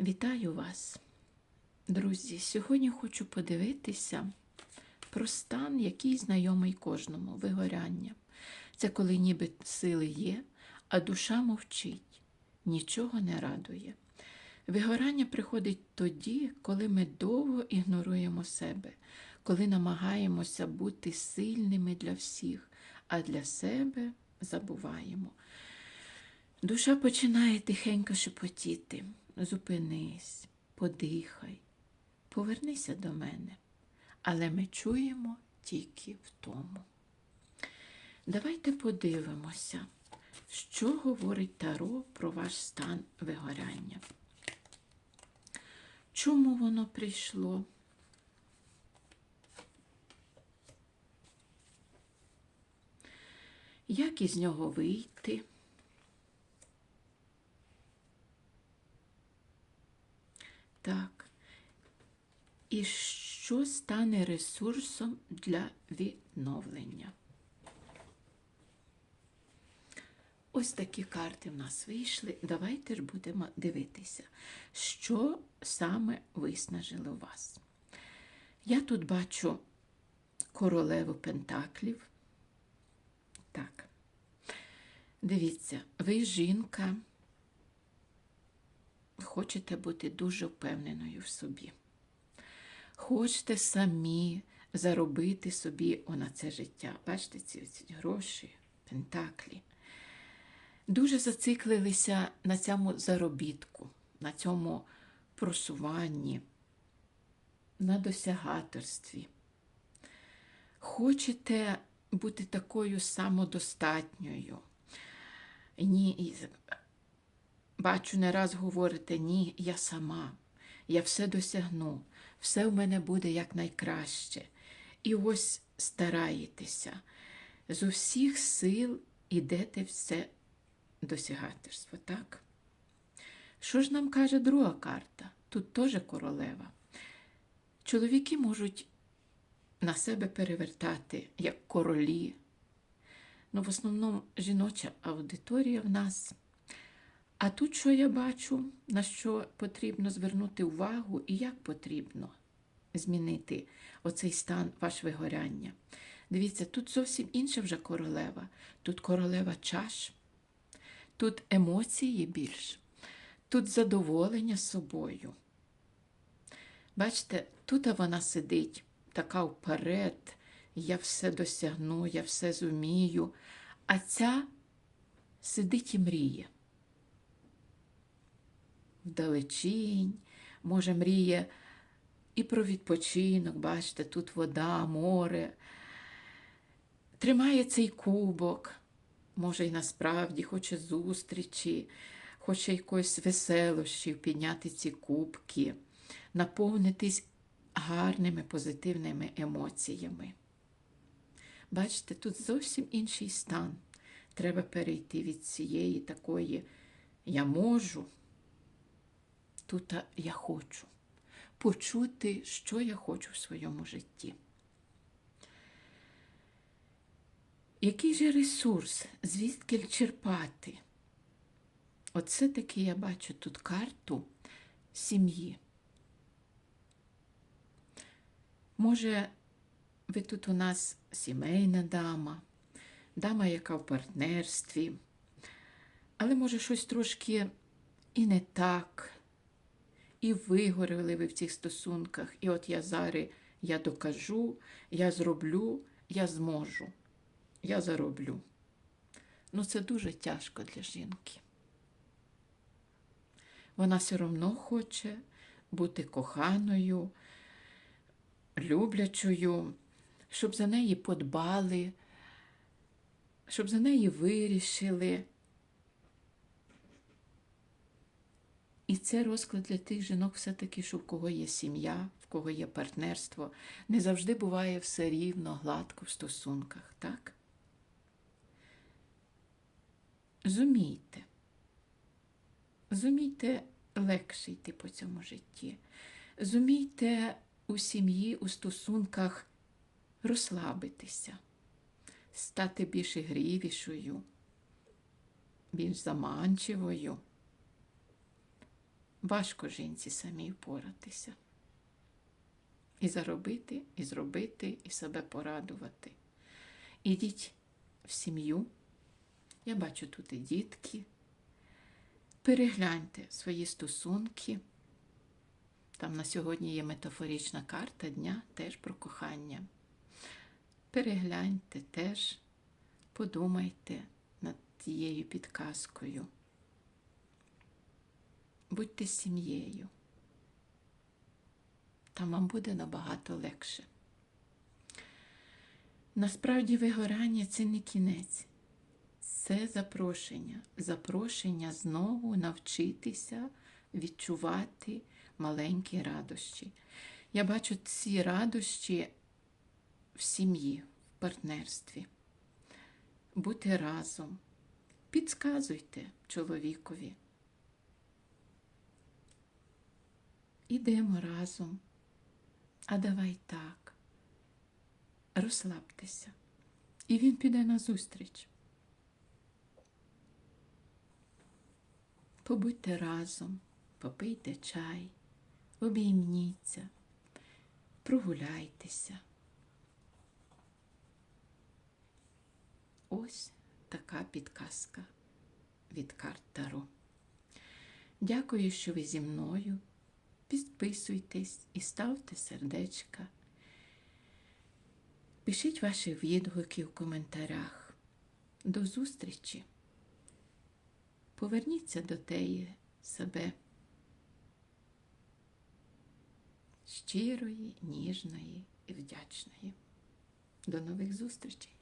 Вітаю вас, друзі! Сьогодні хочу подивитися про стан, який знайомий кожному вигоряння. Це коли ніби сили є, а душа мовчить, нічого не радує. Вигорання приходить тоді, коли ми довго ігноруємо себе, коли намагаємося бути сильними для всіх, а для себе забуваємо. Душа починає тихенько шепотіти. Зупинись, подихай, повернися до мене. Але ми чуємо тільки в тому. Давайте подивимося, що говорить Таро про ваш стан вигоряння. Чому воно прийшло? Як із нього вийти? Так. І що стане ресурсом для відновлення? Ось такі карти в нас вийшли. Давайте ж будемо дивитися, що саме виснажило вас. Я тут бачу королеву Пентаклів. Так. Дивіться, ви жінка хочете бути дуже впевненою в собі. Хочете самі заробити собі на це життя. Бачите, ці, ці гроші, пентаклі. Дуже зациклилися на цьому заробітку, на цьому просуванні, на досягаторстві. Хочете бути такою самодостатньою. Ні, Бачу, не раз говорите, ні, я сама, я все досягну, все в мене буде якнайкраще. І ось стараєтеся, з усіх сил ідете все досягаторство, так? Що ж нам каже друга карта? Тут теж королева. Чоловіки можуть на себе перевертати як королі. Ну, в основному жіноча аудиторія в нас. А тут що я бачу, на що потрібно звернути увагу і як потрібно змінити оцей стан ваш вигоряння. Дивіться, тут зовсім інша вже королева. Тут королева чаш, тут емоції більш, тут задоволення собою. Бачите, тут вона сидить така вперед, я все досягну, я все зумію, а ця сидить і мріє вдалечінь, може, мріє і про відпочинок, бачите, тут вода, море. Тримає цей кубок, може, і насправді хоче зустрічі, хоче якоїсь веселощів підняти ці кубки, наповнитись гарними позитивними емоціями. Бачите, тут зовсім інший стан. Треба перейти від цієї такої я можу. Тут я хочу почути, що я хочу в своєму житті. Який же ресурс, звідки черпати? Оце таки я бачу тут карту сім'ї. Може, ви тут у нас сімейна дама, дама, яка в партнерстві, але може щось трошки і не так. І вигоріли ви в цих стосунках. І от я зараз я докажу, я зроблю, я зможу, я зароблю. Ну, це дуже тяжко для жінки. Вона все одно хоче бути коханою, люблячою, щоб за неї подбали, щоб за неї вирішили. І це розклад для тих жінок, все-таки, що в кого є сім'я, в кого є партнерство. Не завжди буває все рівно, гладко в стосунках, так? Зумійте. Зумійте легше йти по цьому житті. Зумійте у сім'ї, у стосунках розслабитися, стати більш ігрівішою, більш заманчивою Важко жінці самій впоратися. І заробити, і зробити, і себе порадувати. Ідіть в сім'ю. Я бачу тут і дітки. Перегляньте свої стосунки. Там на сьогодні є метафорична карта дня теж про кохання. Перегляньте теж, подумайте над тією підказкою. Будьте сім'єю. Там вам буде набагато легше. Насправді вигорання це не кінець, це запрошення. Запрошення знову навчитися відчувати маленькі радощі. Я бачу ці радощі в сім'ї, в партнерстві. Бути разом. Підсказуйте чоловікові. Ідемо разом. А давай так. Розслабтеся. І він піде на зустріч. Побудьте разом, попийте чай, обіймніться, прогуляйтеся. Ось така підказка від карт Таро. Дякую, що ви зі мною. Підписуйтесь і ставте сердечка. Пишіть ваші відгуки в коментарях. До зустрічі. Поверніться до теї себе щирої, ніжної і вдячної. До нових зустрічей!